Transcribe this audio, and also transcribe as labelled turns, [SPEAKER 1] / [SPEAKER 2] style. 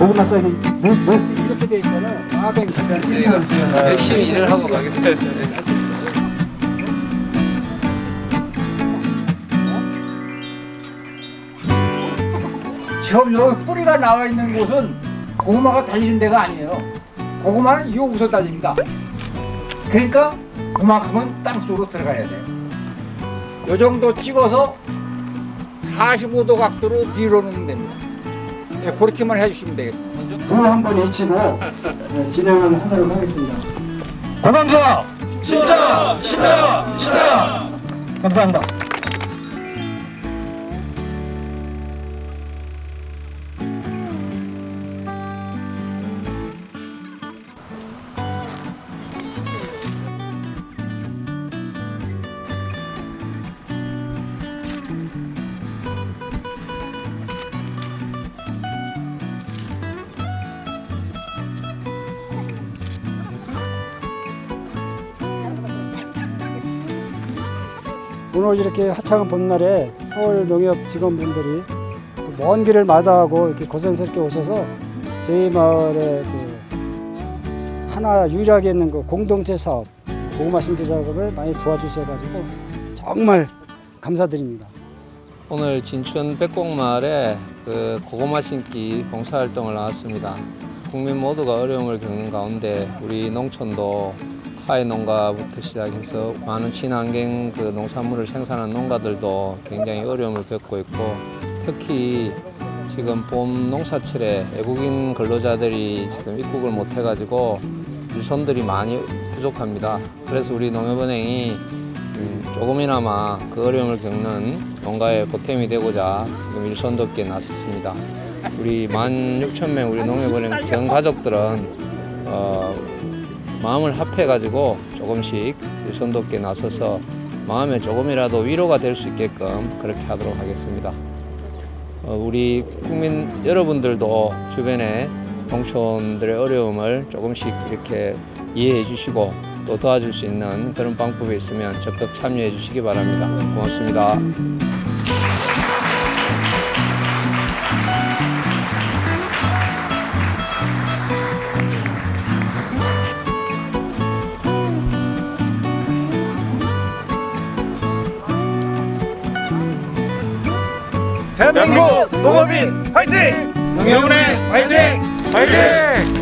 [SPEAKER 1] 고구마 쌀이 넣을 이렇게 돼 있잖아요. 아, 그럼 진짜
[SPEAKER 2] 열심히 일을 하고 가겠습니다.
[SPEAKER 3] 지금 여기 뿌리가 나와 있는 곳은 고구마가 달리는 데가 아니에요. 고구마는 여기서 달립니다. 그러니까 그만큼은 땅속으로 들어가야 돼요. 요 정도 찍어서 45도 각도로 밀어놓으면 됩니다. 예, 그렇게만 해주시면 되겠습니다.
[SPEAKER 1] 구한번 외치고 네, 진행을 하도록 하겠습니다.
[SPEAKER 4] 고감사 십자 십자 십자 감사합니다.
[SPEAKER 1] 오늘 이렇게 화창한 봄날에 서울 농협 직원분들이 그먼 길을 마다하고 이렇게 고생스럽게 오셔서 저희 마을에 그 하나 유일하게 있는 그 공동체 사업 고구마 심기 작업을 많이 도와주셔가지고 정말 감사드립니다.
[SPEAKER 2] 오늘 진천 백곡마을에 그 고구마 심기 봉사활동을 나왔습니다. 국민 모두가 어려움을 겪는 가운데 우리 농촌도 화훼 농가부터 시작해서 많은 친환경 그 농산물을 생산하는 농가들도 굉장히 어려움을 겪고 있고 특히 지금 봄 농사철에 외국인 근로자들이 지금 입국을 못 해가지고 유선들이 많이 부족합니다. 그래서 우리 농협은행이 음, 조금이나마 그 어려움을 겪는 농가에 보탬이 되고자 지금 일손 돕기에 나섰습니다. 우리 16,000명 우리 농협은행 전 가족들은 어, 마음을 합해가지고 조금씩 돕기에 나서서 마음에 조금이라도 위로가 될 수 있게끔 그렇게 하도록 하겠습니다. 어, 우리 국민 여러분들도 주변에 농촌들의 어려움을 조금씩 이렇게 이해해 주시고 또 도와줄 수 있는 그런 방법이 있으면 적극 참여해 주시기 바랍니다. 고맙습니다.
[SPEAKER 4] 대한민국 농업인 화이팅!
[SPEAKER 2] 동영훈의 화이팅! 화이팅!